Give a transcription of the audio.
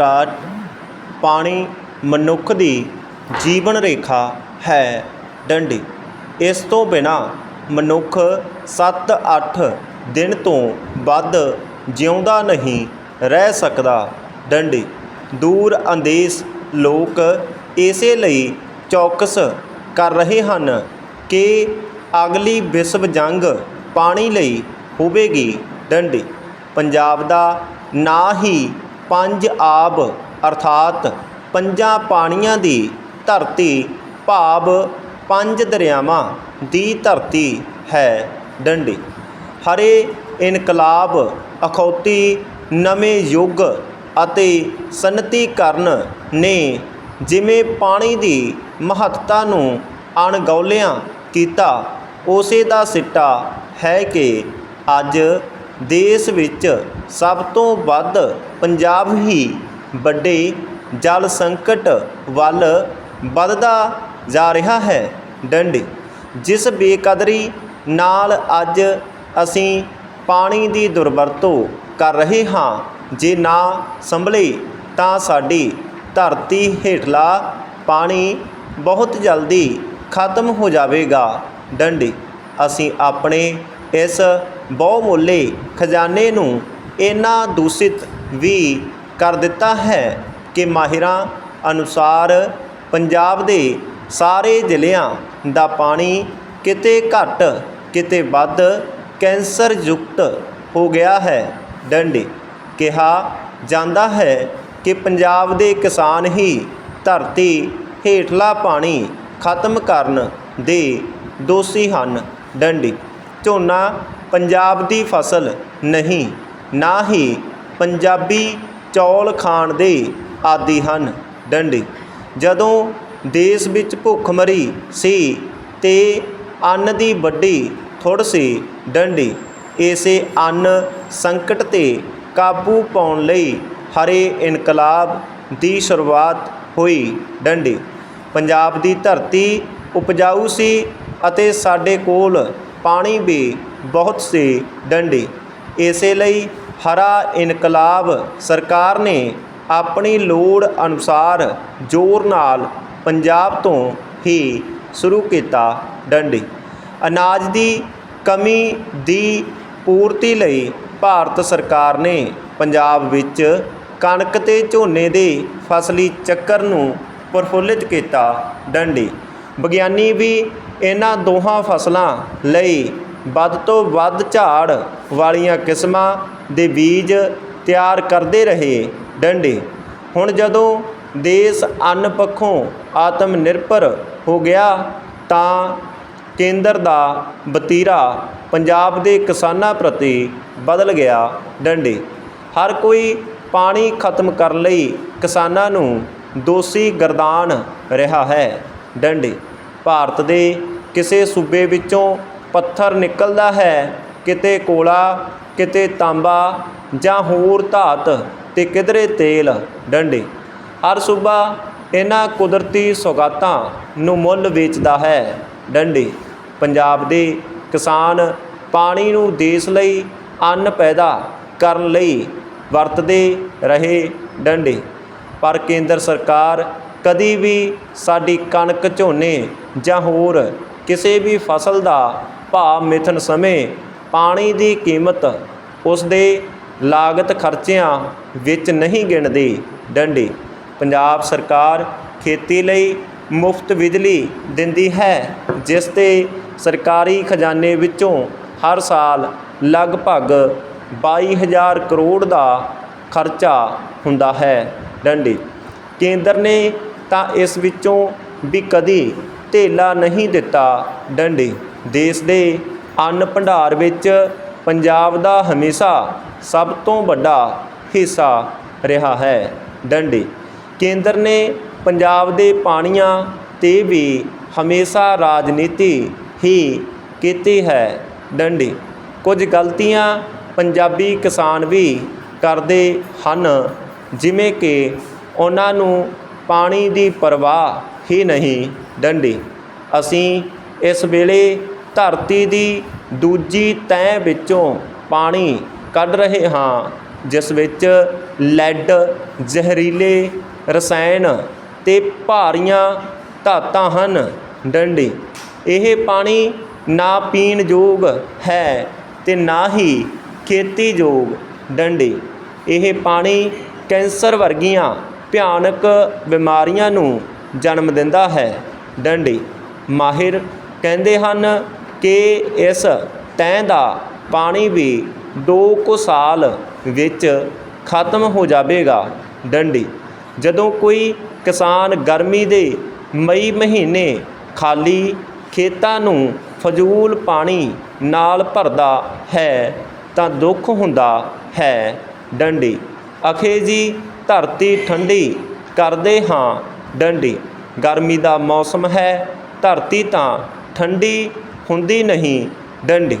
Start ਪਾਣੀ ਮਨੁੱਖ ਦੀ ਜੀਵਨ ਰੇਖਾ ਹੈ ਡੰਡੀ। ਇਸ ਤੋਂ ਬਿਨਾਂ ਮਨੁੱਖ 7-8 ਦਿਨ ਤੋਂ ਵੱਧ ਜਿਉਂਦਾ ਨਹੀਂ ਰਹਿ ਸਕਦਾ ਡੰਡੀ। ਦੂਰ ਅੰਦੇਸ ਲੋਕ ਇਸੇ ਲਈ ਚੌਕਸ ਕਰ ਰਹੇ ਹਨ ਕਿ ਅਗਲੀ ਵਿਸ਼ਵ ਜੰਗ ਪਾਣੀ ਲਈ ਹੋਵੇਗੀ ਡੰਡੀ। ਪੰਜਾਬ ਦਾ ਨਾ ਹੀ ਪੰਜ ਆਬ, ਅਰਥਾਤ ਪੰਜਾਂ ਪਾਣੀਆਂ ਦੀ ਧਰਤੀ, ਭਾਵ ਪੰਜ ਦਰਿਆਵਾਂ ਦੀ ਧਰਤੀ ਹੈ, ਡੰਡੀ। ਹਰੇ ਇਨਕਲਾਬ, ਅਖੌਤੀ, ਨਵੇਂ ਯੁੱਗ ਅਤੇ ਸਨਅਤੀਕਰਨ ਨੇ ਜਿਵੇਂ ਪਾਣੀ ਦੀ ਮਹੱਤਤਾ ਨੂੰ ਅਣਗੌਲਿਆਂ ਕੀਤਾ, ਉਸੇ ਦਾ ਸਿੱਟਾ ਹੈ ਕਿ ਅੱਜ ਦੇਸ਼ ਵਿੱਚ ਸਭ ਤੋਂ ਵੱਧ ਪੰਜਾਬ ਹੀ ਵੱਡੇ ਜਲ ਸੰਕਟ ਵੱਲ ਵੱਧਦਾ ਜਾ ਰਿਹਾ ਹੈ, ਡੰਡੀ। ਜਿਸ ਬੇਕਦਰੀ ਨਾਲ ਅੱਜ ਅਸੀਂ ਪਾਣੀ ਦੀ ਦੁਰਵਰਤੋਂ ਕਰ ਰਹੇ ਹਾਂ, ਜੇ ਨਾ ਸੰਭਲੇ ਤਾਂ ਸਾਡੀ ਧਰਤੀ ਹੇਠਲਾ ਪਾਣੀ ਬਹੁਤ ਜਲਦੀ ਖਤਮ ਹੋ ਜਾਵੇਗਾ, ਡੰਡੀ। ਅਸੀਂ ਆਪਣੇ ਇਸ ਬਹੁਮੁੱਲੇ ਖਜ਼ਾਨੇ ਨੂੰ ਇੰਨਾ ਦੂਸ਼ਿਤ ਵੀ ਕਰ ਦਿੱਤਾ ਹੈ ਕਿ ਮਾਹਿਰਾਂ ਅਨੁਸਾਰ ਪੰਜਾਬ ਦੇ ਸਾਰੇ ਜ਼ਿਲ੍ਹਿਆਂ ਦਾ ਪਾਣੀ ਕਿਤੇ ਘੱਟ, ਕਿਤੇ ਵੱਧ ਕੈਂਸਰ ਯੁਕਤ ਹੋ ਗਿਆ ਹੈ। ਡੰਡੀ ਕਿਹਾ ਜਾਂਦਾ ਹੈ ਕਿ ਪੰਜਾਬ ਦੇ ਕਿਸਾਨ ਹੀ ਧਰਤੀ ਹੇਠਲਾ ਪਾਣੀ ਖਤਮ ਕਰਨ ਦੇ ਦੋਸ਼ੀ ਹਨ। ਡੰਡੀ ਝੋਨਾ ਪੰਜਾਬ ਦੀ ਫਸਲ ਨਹੀਂ, ਨਾ ਹੀ ਪੰਜਾਬੀ ਚੌਲ ਖਾਣ ਦੇ ਆਦੀ ਹਨ। ਡੰਡੀ, ਜਦੋਂ ਦੇਸ਼ ਵਿੱਚ ਭੁੱਖਮਰੀ ਸੀ ਤੇ ਅੰਨ ਦੀ ਵੱਡੀ ਥੁੜ ਸੀ, ਡੰਡੀ, ਇਸੇ ਅੰਨ ਸੰਕਟ ਤੇ ਕਾਬੂ ਪਾਉਣ ਲਈ ਹਰੇ ਇਨਕਲਾਬ ਦੀ ਸ਼ੁਰੂਆਤ ਹੋਈ। ਡੰਡੀ, ਪੰਜਾਬ ਦੀ ਧਰਤੀ ਉਪਜਾਊ ਸੀ ਅਤੇ ਸਾਡੇ ਕੋਲ ਪਾਣੀ ਵੀ ਬਹੁਤ ਸੀ ਡੰਡੀ। ਇਸੇ ਲਈ ਹਰਾ ਇਨਕਲਾਬ ਸਰਕਾਰ ਨੇ ਆਪਣੀ ਲੋੜ ਅਨੁਸਾਰ ਜ਼ੋਰ ਨਾਲ ਪੰਜਾਬ ਤੋਂ ਹੀ ਸ਼ੁਰੂ ਕੀਤਾ ਡੰਡੀ। ਅਨਾਜ ਦੀ ਕਮੀ ਦੀ ਪੂਰਤੀ ਲਈ ਭਾਰਤ ਸਰਕਾਰ ਨੇ ਪੰਜਾਬ ਵਿੱਚ ਕਣਕ ਤੇ ਝੋਨੇ ਦੇ ਫਸਲੀ ਚੱਕਰ ਨੂੰ ਪ੍ਰਫੁੱਲਿਤ ਕੀਤਾ ਡੰਡੀ। ਵਿਗਿਆਨੀ ਵੀ ਇਹਨਾਂ ਦੋਹਾਂ ਫਸਲਾਂ ਲਈ ਵੱਧ ਤੋਂ ਵੱਧ ਝਾੜ ਵਾਲੀਆਂ ਕਿਸਮਾਂ ਦੇ ਬੀਜ ਤਿਆਰ ਕਰਦੇ ਰਹੇ ਡੰਡੇ। ਹੁਣ ਜਦੋਂ ਦੇਸ਼ ਅੰਨ ਪੱਖੋਂ ਆਤਮ ਨਿਰਭਰ ਹੋ ਗਿਆ ਤਾਂ ਕੇਂਦਰ ਦਾ ਬਤੀਰਾ ਪੰਜਾਬ ਦੇ ਕਿਸਾਨਾਂ ਪ੍ਰਤੀ ਬਦਲ ਗਿਆ ਡੰਡੇ। ਹਰ ਕੋਈ ਪਾਣੀ ਖਤਮ ਕਰਨ ਲਈ ਕਿਸਾਨਾਂ ਨੂੰ ਦੋਸ਼ੀ ਗਰਦਾਨ ਰਿਹਾ ਹੈ ਡੰਡੇ। ਭਾਰਤ ਦੇ ਕਿਸੇ ਸੂਬੇ ਵਿੱਚੋਂ ਪੱਥਰ ਨਿਕਲਦਾ ਹੈ, ਕਿਤੇ ਕੋਲਾ, ਕਿਤੇ ਤਾਂਬਾ ਜਾਂ ਹੋਰ ਧਾਤ ਤੇ ਕਿਧਰੇ ਤੇਲ, ਡੰਡੇ। ਹਰ ਸੂਬਾ ਇਹਨਾਂ ਕੁਦਰਤੀ ਸੌਗਾਤਾਂ ਨੂੰ ਮੁੱਲ ਵੇਚਦਾ ਹੈ, ਡੰਡੇ। ਪੰਜਾਬ ਦੇ ਕਿਸਾਨ ਪਾਣੀ ਨੂੰ ਦੇਸ਼ ਲਈ ਅੰਨ ਪੈਦਾ ਕਰਨ ਲਈ ਵਰਤਦੇ ਰਹੇ ਡੰਡੇ। ਪਰ ਕੇਂਦਰ ਸਰਕਾਰ ਕਦੀ ਵੀ ਸਾਡੀ ਕਣਕ ਝੋਨੇ ਜਾਂ ਹੋਰ ਕਿਸੇ ਵੀ ਫਸਲ ਦਾ ਭਾਅ ਮਿਥਨ ਸਮੇਂ ਪਾਣੀ ਦੀ ਕੀਮਤ ਉਸ ਦੇ ਲਾਗਤ ਖਰਚਿਆਂ ਵਿੱਚ ਨਹੀਂ ਗਿਣਦੀ, ਡੰਡੀ। ਪੰਜਾਬ ਸਰਕਾਰ ਖੇਤੀ ਲਈ ਮੁਫਤ ਬਿਜਲੀ ਦਿੰਦੀ ਹੈ, ਜਿਸ ਤੇ ਸਰਕਾਰੀ ਖਜ਼ਾਨੇ ਵਿੱਚੋਂ ਹਰ ਸਾਲ ਲਗਭਗ 22000 ਕਰੋੜ ਦਾ ਖਰਚਾ ਹੁੰਦਾ ਹੈ, ਡੰਡੀ। ਕੇਂਦਰ ਨੇ ਤਾਂ ਇਸ ਵਿੱਚੋਂ ਵੀ ਕਦੀ ਧੇਲਾ ਨਹੀਂ ਦਿੱਤਾ ਡੰਡੀ। ਦੇਸ਼ ਦੇ ਅੰਨ ਭੰਡਾਰ ਵਿੱਚ ਪੰਜਾਬ ਦਾ ਹਮੇਸ਼ਾ ਸਭ ਤੋਂ ਵੱਡਾ ਹਿੱਸਾ ਰਿਹਾ ਹੈ ਡੰਡੀ। ਕੇਂਦਰ ਨੇ ਪੰਜਾਬ ਦੇ ਪਾਣੀਆਂ ਤੇ ਵੀ ਹਮੇਸ਼ਾ ਰਾਜਨੀਤੀ ਹੀ ਕੀਤੀ ਹੈ ਡੰਡੀ। ਕੁਝ ਗਲਤੀਆਂ ਪੰਜਾਬੀ ਕਿਸਾਨ ਵੀ ਕਰਦੇ ਹਨ, ਜਿਵੇਂ ਕਿ ਉਹਨਾਂ ਨੂੰ ਪਾਣੀ ਦੀ ਪਰਵਾਹ ਹੀ ਨਹੀਂ ਡੰਡੀ। ਅਸੀਂ ਇਸ ਵੇਲੇ ਧਰਤੀ ਦੀ ਦੂਜੀ ਤਹਿ ਵਿੱਚੋਂ ਪਾਣੀ ਕੱਢ ਰਹੇ ਹਾਂ, ਜਿਸ ਵਿੱਚ ਲੈਡ, ਜ਼ਹਿਰੀਲੇ ਰਸਾਇਣ ਤੇ ਭਾਰੀਆਂ ਧਾਤਾਂ ਹਨ ਡੰਡੀ। ਇਹ ਪਾਣੀ ਨਾ ਪੀਣ ਯੋਗ ਹੈ ਤੇ ਨਾ ਹੀ ਖੇਤੀਯੋਗ ਡੰਡੀ। ਇਹ ਪਾਣੀ ਕੈਂਸਰ ਵਰਗੀਆਂ ਭਿਆਨਕ ਬਿਮਾਰੀਆਂ ਨੂੰ ਜਨਮ ਦਿੰਦਾ ਹੈ। ਡੰਡੀ ਮਾਹਿਰ ਕਹਿੰਦੇ ਹਨ ਕਿ ਇਸ ਤੈਅ ਦਾ ਪਾਣੀ ਵੀ ਦੋ ਕੁ ਸਾਲ ਵਿੱਚ ਖਤਮ ਹੋ ਜਾਵੇਗਾ। ਡੰਡੀ ਜਦੋਂ ਕੋਈ ਕਿਸਾਨ ਗਰਮੀ ਦੇ ਮਈ ਮਹੀਨੇ ਖਾਲੀ ਖੇਤਾਂ ਨੂੰ ਫਜ਼ੂਲ ਪਾਣੀ ਨਾਲ ਭਰਦਾ ਹੈ ਤਾਂ ਦੁੱਖ ਹੁੰਦਾ ਹੈ। ਡੰਡੀ ਅਖੇ ਜੀ ਧਰਤੀ ਠੰਡੀ ਕਰਦੇ ਹਾਂ ਡੰਡੀ। ਗਰਮੀ ਦਾ ਮੌਸਮ ਹੈ, ਧਰਤੀ ਤਾਂ ਠੰਡੀ ਹੁੰਦੀ ਨਹੀਂ ਡੰਡੀ।